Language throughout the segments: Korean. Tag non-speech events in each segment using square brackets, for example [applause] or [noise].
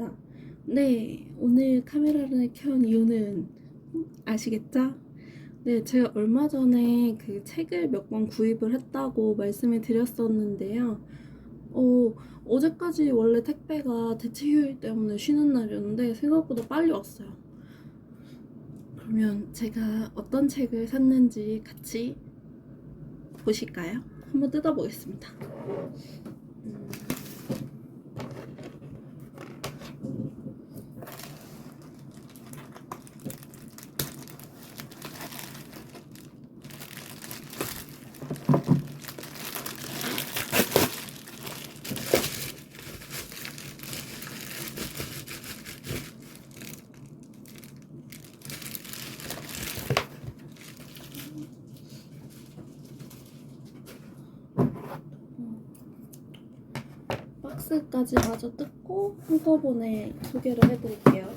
하겠습니다. 네, 오늘 카메라를 켠 이유는 아시겠죠? 네, 제가 얼마 전에 그 책을 몇 권 구입을 했다고 말씀을 드렸었는데요. 어, 어제까지 원래 택배가 대체 휴일 때문에 쉬는 날이었는데 생각보다 빨리 왔어요. 그러면 제가 어떤 책을 샀는지 같이 보실까요? 한번 뜯어보겠습니다. 박스까지 마저 뜯고 한꺼번에 소개를 해드릴게요.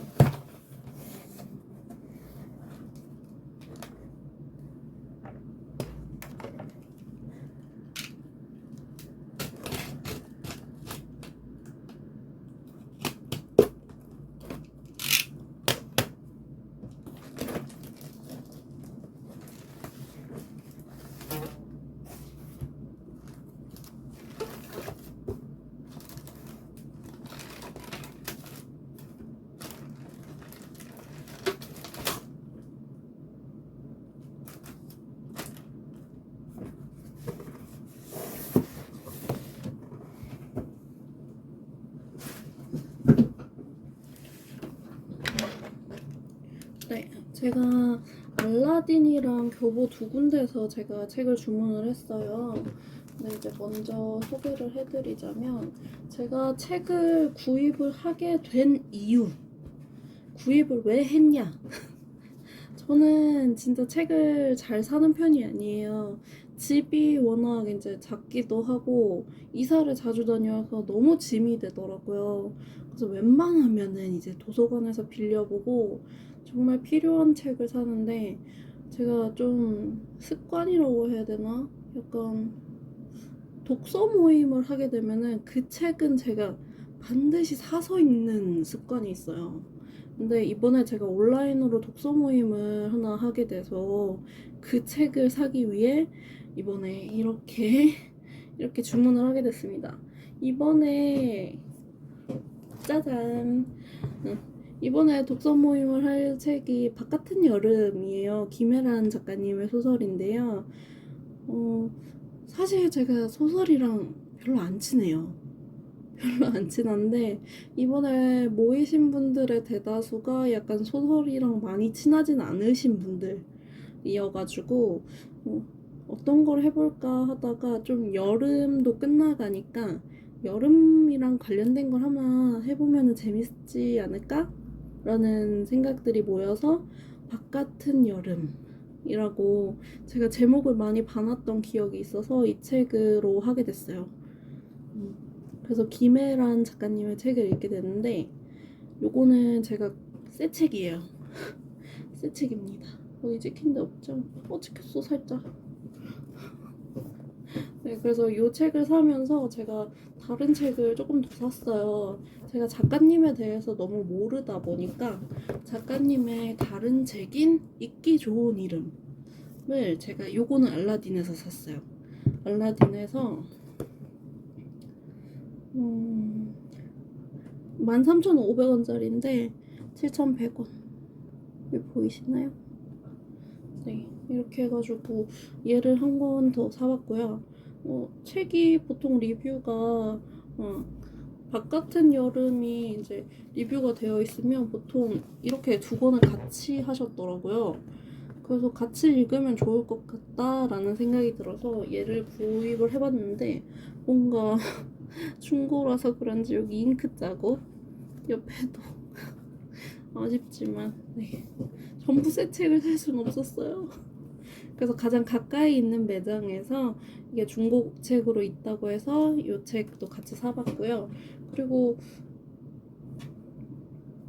네, 제가 알라딘이랑 교보 두 군데에서 제가 책을 주문을 했어요. 근데 이제 먼저 소개를 해드리자면 제가 책을 구입을 하게 된 이유 구입을 왜 했냐 [laughs] 저는 진짜 책을 잘 사는 편이 아니에요. 집이 워낙 이제 작기도 하고 이사를 자주 다녀서 너무 짐이 되더라고요. 그래서 웬만하면은 이제 도서관에서 빌려보고 정말 필요한 책을 사는데 제가 좀 습관이라고 해야 되나? 약간 독서 모임을 하게 되면은 그 책은 제가 반드시 사서 읽는 습관이 있어요. 근데 이번에 제가 온라인으로 독서 모임을 하나 하게 돼서 그 책을 사기 위해 이번에 이렇게 [laughs] 이렇게 주문을 하게 됐습니다. 이번에 짜잔 응. 이번에 독서 모임을 할 책이 바깥은 여름이에요. 김혜란 작가님의 소설인데요. 어, 사실 제가 소설이랑 별로 안 친해요. [laughs] 별로 안 친한데 이번에 모이신 분들의 대다수가 약간 소설이랑 많이 친하진 않으신 분들이어가지고 어, 어떤 걸 해볼까 하다가 좀 여름도 끝나가니까 여름이랑 관련된 걸 하나 해보면 재밌지 않을까? 라는 생각들이 모여서 바깥은 여름이라고 제가 제목을 많이 봐놨던 기억이 있어서 이 책으로 하게 됐어요. 음, 그래서 김혜란 작가님의 책을 읽게 됐는데 요거는 제가 새 책이에요. [laughs] 새 책입니다. 어디 찍힌 데 없죠? 어 찍혔어 살짝. [laughs] 네, 그래서 이 책을 사면서 제가 다른 책을 조금 더 샀어요. 제가 작가님에 대해서 너무 모르다 보니까 작가님의 다른 책인 읽기 좋은 이름을 제가 요거는 알라딘에서 샀어요. 알라딘에서 음, 13,500원짜리인데 7,100원. 여기 보이시나요? 네, 이렇게 해가지고 얘를 한 권 더 사봤고요. 어, 책이 보통 리뷰가 어, 바깥은 여름이 이제 리뷰가 되어 있으면 보통 이렇게 두 권을 같이 하셨더라고요. 그래서 같이 읽으면 좋을 것 같다라는 생각이 들어서 얘를 구입을 해봤는데 뭔가 [laughs] 중고라서 그런지 여기 잉크 자국 옆에도 [laughs] 아쉽지만 네. 전부 새 책을 살 수는 없었어요. 그래서 가장 가까이 있는 매장에서 이게 중고 책으로 있다고 해서 이 책도 같이 사봤고요. 그리고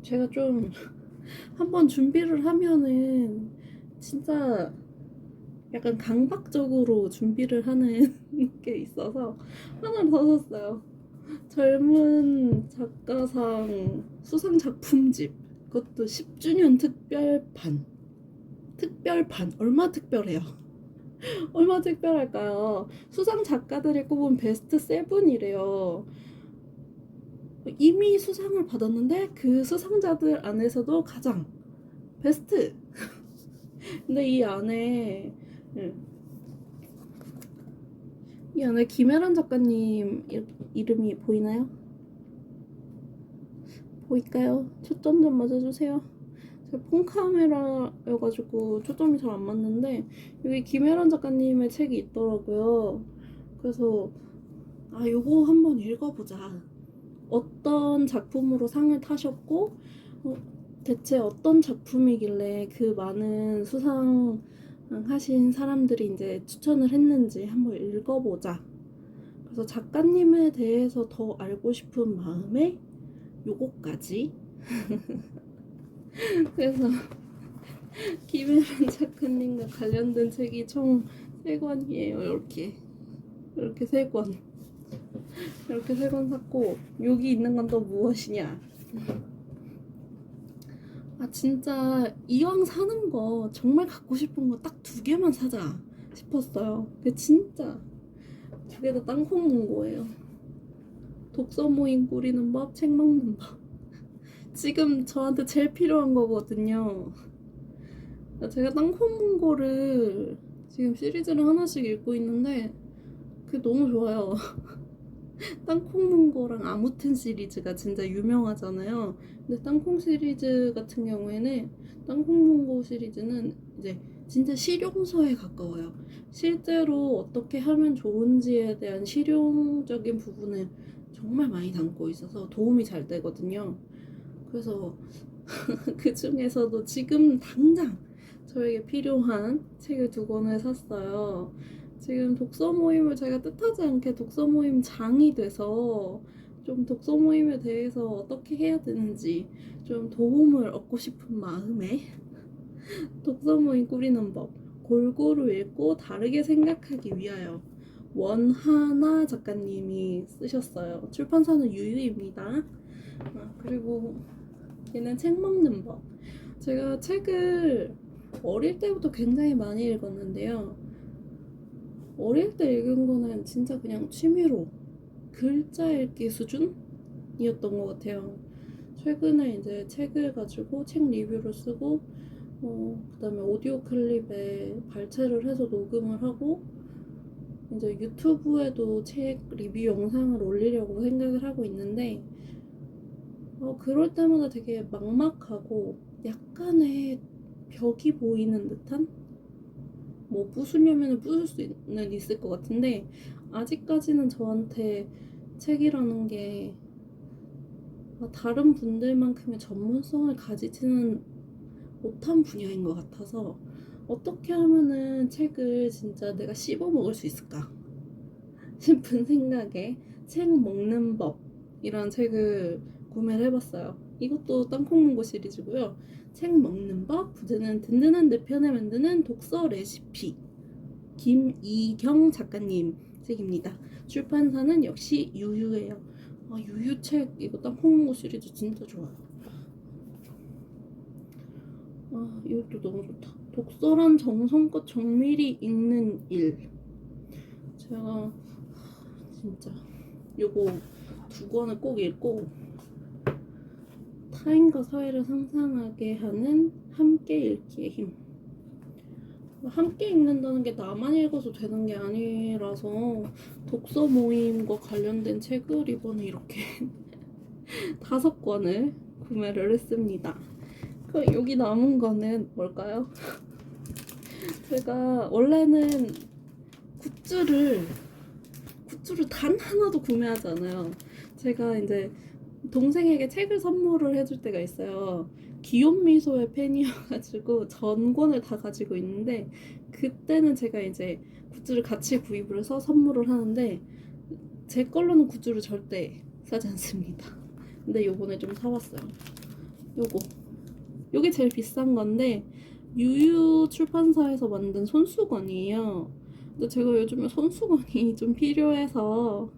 제가 좀 [laughs] 한번 준비를 하면은 진짜 약간 강박적으로 준비를 하는 [laughs] 게 있어서 하나를 더 샀어요. 젊은 작가상 수상 작품집 그것도 10주년 특별판 특별판 얼마 특별해요? [laughs] 얼마 특별할까요? 수상 작가들이 꼽은 베스트 세븐이래요. 이미 수상을 받았는데 그 수상자들 안에서도 가장 베스트. [laughs] 근데 이 안에 예. 이 안에 김혜란 작가님 이- 이름이 보이나요? 보일까요? 초점 좀 맞아주세요. 제가 폰카메라여가지고 초점이 잘 안 맞는데 여기 김혜란 작가님의 책이 있더라고요. 그래서 아 요거 한번 읽어보자. 어떤 작품으로 상을 타셨고 어, 대체 어떤 작품이길래 그 많은 수상 하신 사람들이 이제 추천을 했는지 한번 읽어보자. 그래서 작가님에 대해서 더 알고 싶은 마음에 요거까지. [laughs] 그래서 [laughs] 김혜란 작가님과 관련된 책이 총세 권이에요. 이렇게 이렇게 세 권. 이렇게 세권 샀고 여기 있는 건 또 무엇이냐? 아 진짜 이왕 사는 거 정말 갖고 싶은 거 딱 두 개만 사자 싶었어요. 그 진짜 두 개 다 땅콩 문고예요. 독서 모임 꾸리는 법, 책 먹는 법. 지금 저한테 제일 필요한 거거든요. 제가 땅콩 문고를 지금 시리즈를 하나씩 읽고 있는데 그게 너무 좋아요. [laughs] 땅콩 문고랑 아무튼 시리즈가 진짜 유명하잖아요. 근데 땅콩 시리즈 같은 경우에는 땅콩 문고 시리즈는 이제 진짜 실용서에 가까워요. 실제로 어떻게 하면 좋은지에 대한 실용적인 부분을 정말 많이 담고 있어서 도움이 잘 되거든요. 그래서 [laughs] 그 중에서도 지금 당장 저에게 필요한 책을 두 권을 샀어요. 지금 독서 모임을 제가 뜻하지 않게 독서 모임 장이 돼서 좀 독서 모임에 대해서 어떻게 해야 되는지 좀 도움을 얻고 싶은 마음에 [laughs] 독서 모임 꾸리는 법 골고루 읽고 다르게 생각하기 위하여 원하나 작가님이 쓰셨어요. 출판사는 유유입니다. 아, 그리고 얘는 책 먹는 법. 제가 책을 어릴 때부터 굉장히 많이 읽었는데요. 어릴 때 읽은 거는 진짜 그냥 취미로 글자 읽기 수준이었던 것 같아요. 최근에 이제 책을 가지고 책 리뷰를 쓰고, 어, 그 다음에 오디오 클립에 발췌를 해서 녹음을 하고, 이제 유튜브에도 책 리뷰 영상을 올리려고 생각을 하고 있는데, 어, 그럴 때마다 되게 막막하고 약간의 벽이 보이는 듯한? 뭐 부수려면 부술 수는 있을 것 같은데 아직까지는 저한테 책이라는 게 아, 다른 분들만큼의 전문성을 가지지는 못한 분야인 것 같아서 어떻게 하면은 책을 진짜 내가 씹어 먹을 수 있을까 [laughs] 싶은 생각에 책 먹는 법이란 책을 구매를 해봤어요. 이것도 땅콩문고 시리즈고요. 책 먹는 법, 부제는 든든한 내 편에 만드는 독서 레시피. 김이경 작가님 책입니다. 출판사는 역시 유유예요. 아, 유유 책 이거 땅콩문고 시리즈 진짜 좋아요. 아, 이것도 너무 좋다. 독서란 정성껏 정밀히 읽는 일. 제가 진짜 요거 두 권을 꼭 읽고 타인과 사회를 상상하게 하는 함께 읽기의 힘. 함께 읽는다는 게 나만 읽어서 되는 게 아니라서 독서 모임과 관련된 책을 이번에 이렇게 [laughs] 다섯 권을 구매를 했습니다. 그 여기 남은 거는 뭘까요? [laughs] 제가 원래는 굿즈를 굿즈를 단 하나도 구매하지 않아요. 제가 이제 동생에게 책을 선물을 해줄 때가 있어요. 귀염 미소의 팬이어가지고 전권을 다 가지고 있는데 그때는 제가 이제 굿즈를 같이 구입을 해서 선물을 하는데 제 걸로는 굿즈를 절대 사지 않습니다. 근데 요번에 좀 사왔어요. 요거 요게 제일 비싼 건데 유유 출판사에서 만든 손수건이에요. 근데 제가 요즘에 손수건이 좀 필요해서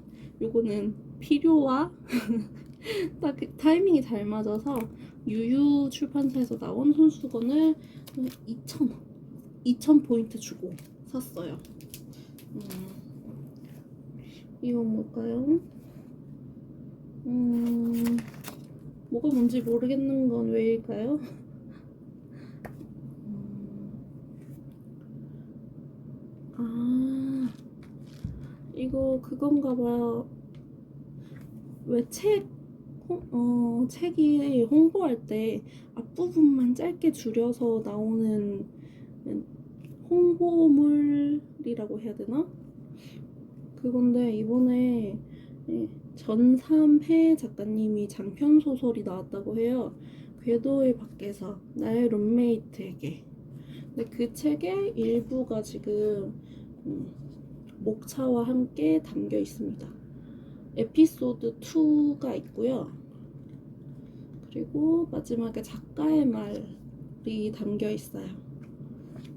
요거는 필요와 [laughs] 딱그 타이밍이 잘 맞아서 유유 출판사에서 나온 손수건을 2,000원, 2,000 포인트 주고 샀어요. 음, 이건 뭘까요? 음, 뭐가 뭔지 모르겠는 건 왜일까요? 음, 아, 이거 그건가 봐요. 왜 책, 어, 책이 홍보할 때 앞부분만 짧게 줄여서 나오는 홍보물이라고 해야 되나? 그건데 이번에 예, 전삼해 작가님이 장편 소설이 나왔다고 해요. 궤도의 밖에서 나의 룸메이트에게. 근데 그 책의 일부가 지금 음, 목차와 함께 담겨 있습니다. 에피소드 2가 있고요. 그리고 마지막에 작가의 말이 담겨 있어요.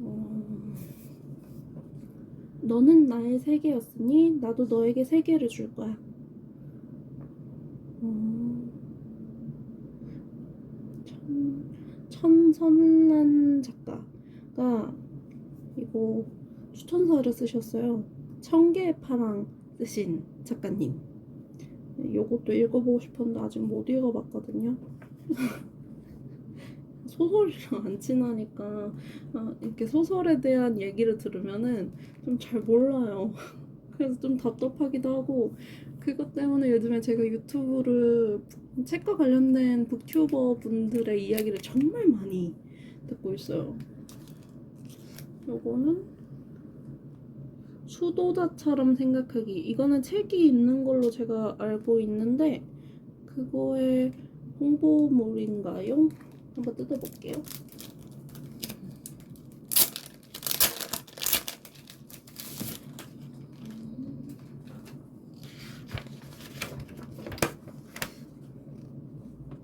어, 너는 나의 세계였으니 나도 너에게 세계를 줄 거야. 어, 천, 천선란 작가가 이거 추천서를 쓰셨어요. 청개의 파랑 쓰신 작가님. 요것도 읽어보고 싶었는데 아직 못 읽어봤거든요. [laughs] 소설이랑 안 친하니까 아, 이렇게 소설에 대한 얘기를 들으면은 좀 잘 몰라요. [laughs] 그래서 좀 답답하기도 하고 그것 때문에 요즘에 제가 유튜브를 책과 관련된 북튜버 분들의 이야기를 정말 많이 듣고 있어요. 요거는 수도자처럼 생각하기. 이거는 책이 있는 걸로 제가 알고 있는데 그거의 홍보물인가요? 한번 뜯어볼게요.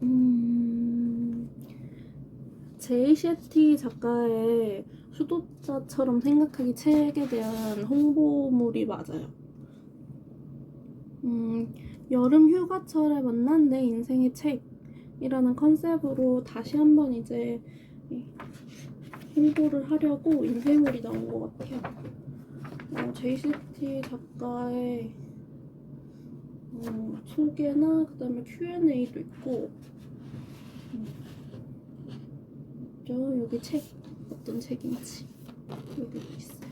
음, 셰티 작가의 수도자처럼 생각하기 책에 대한 홍보물이 맞아요. 음, 여름 휴가철에 만난 내 인생의 책이라는 컨셉으로 다시 한번 이제 이 홍보를 하려고 인쇄물이 나온 것 같아요. 어, 제이시티 작가의 어, 소개나 그다음에 Q&A도 있고 음, 저 여기 책 어떤 책인지 여기 있어요.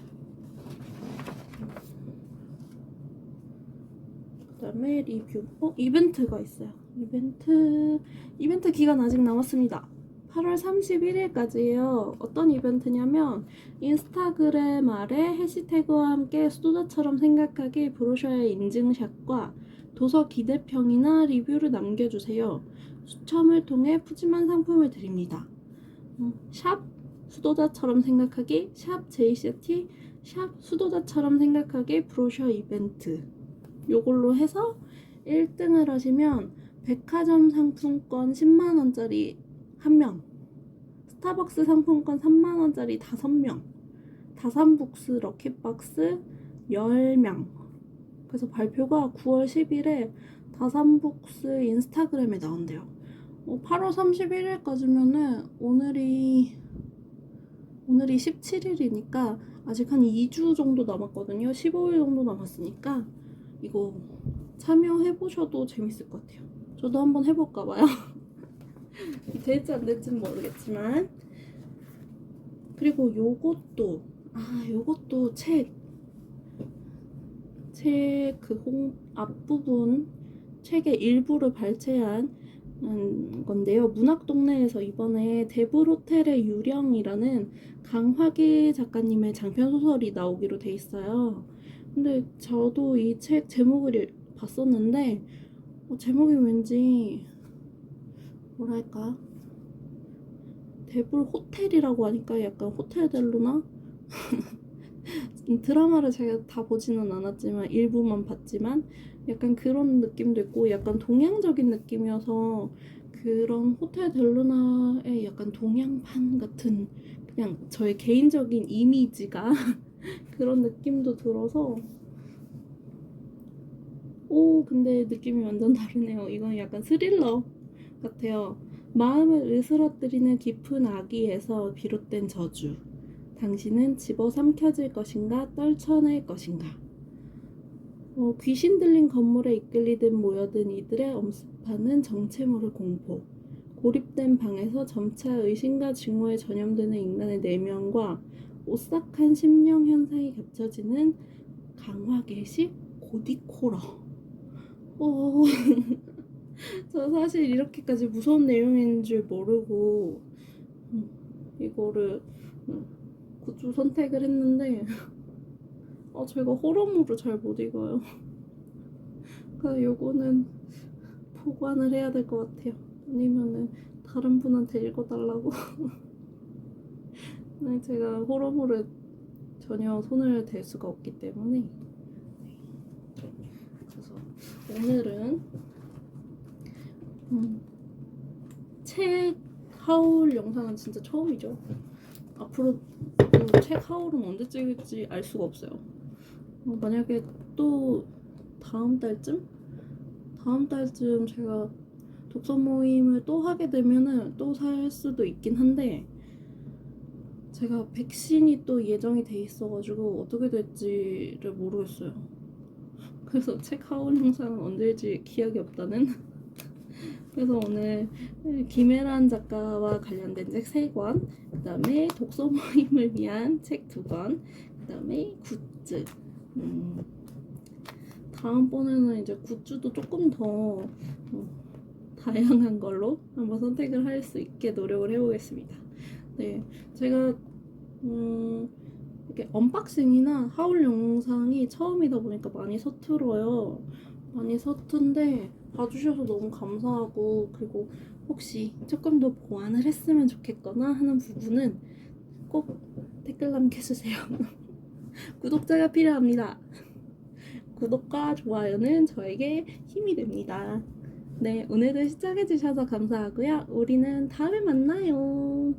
그다음에 리뷰. 어 이벤트가 있어요. 이벤트 이벤트 기간 아직 남았습니다. 8월 31일까지예요. 어떤 이벤트냐면 인스타그램 아래 해시태그와 함께 수도자처럼 생각하기 브로셔의 인증샷과 도서 기대평이나 리뷰를 남겨주세요. 추첨을 통해 푸짐한 상품을 드립니다. 음, 샵 수도자처럼 생각하기 샵 JCT 샵 수도자처럼 생각하기 브로셔 이벤트. 요걸로 해서 1등을 하시면 백화점 상품권 10만원짜리 1명 스타벅스 상품권 3만원짜리 5명 다산북스 럭키박스 10명. 그래서 발표가 9월 10일에 다산북스 인스타그램에 나온대요. 어, 8월 31일까지면은 오늘이 오늘이 17일이니까 아직 한 2주 정도 남았거든요. 15일 정도 남았으니까 이거 참여해 보셔도 재밌을 것 같아요. 저도 한번 해볼까 봐요. [laughs] 될지 안 될지는 모르겠지만 그리고 요것도 아 요것도 책 책 그 홍 앞부분 책의 일부를 발췌한 음, 건데요. 문학 동네에서 이번에 데브로텔의 유령이라는 강화기 작가님의 장편 소설이 나오기로 돼 있어요. 근데 저도 이 책 제목을 봤었는데 어, 제목이 왠지 뭐랄까 데블 호텔이라고 하니까 약간 호텔 델루나 [laughs] 드라마를 제가 다 보지는 않았지만 일부만 봤지만 약간 그런 느낌도 있고 약간 동양적인 느낌이어서 그런 호텔 델루나의 약간 동양판 같은 그냥 저의 개인적인 이미지가 [laughs] 그런 느낌도 들어서 오, 근데 느낌이 완전 다르네요. 이건 약간 스릴러 같아요. 마음을 으스러뜨리는 깊은 악의에서 비롯된 저주. 당신은 집어삼켜질 것인가 떨쳐낼 것인가. 어, 귀신 들린 건물에 이끌리듯 모여든 이들의 엄습하는 정체모를 공포. 고립된 방에서 점차 의심과 증오에 전염되는 인간의 내면과 오싹한 심령 현상이 겹쳐지는 강화계식 고디코러. 어, [laughs] 저 사실 이렇게까지 무서운 내용인 줄 모르고 음, 이거를 음, 굿즈 선택을 했는데 아 제가 호러물을 잘못 읽어요. 그러니까 요거는 보관을 해야 될 것 같아요. 아니면은 다른 분한테 읽어달라고. [laughs] 네, 제가 호러물을 전혀 손을 댈 수가 없기 때문에. 그래서 오늘은 음, 책 하울 영상은 진짜 처음이죠. 앞으로 그 책 하울은 언제 찍을지 알 수가 없어요. 어, 만약에 또 다음 달쯤? 다음 달쯤 제가 독서 모임을 또 하게 되면은 또 살 수도 있긴 한데 제가 백신이 또 예정이 돼 있어가지고 어떻게 될지를 모르겠어요. 그래서 책 하울 영상은 언제일지 기억이 없다는. 그래서 오늘 김혜란 작가와 관련된 책 3권, 그 다음에 독서 모임을 위한 책 2권, 그 다음에 굿즈. 음, 다음번에는 이제 굿즈도 조금 더 어, 다양한 걸로 한번 선택을 할 수 있게 노력을 해보겠습니다. 네, 제가 음, 이렇게 언박싱이나 하울 영상이 처음이다 보니까 많이 서툴어요. 많이 서툰데 봐주셔서 너무 감사하고 그리고 혹시 조금 더 보완을 했으면 좋겠거나 하는 부분은 꼭 댓글 남겨주세요. [laughs] 구독자가 필요합니다. [laughs] 구독과 좋아요는 저에게 힘이 됩니다. 네, 오늘도 시청해주셔서 감사하고요. 우리는 다음에 만나요.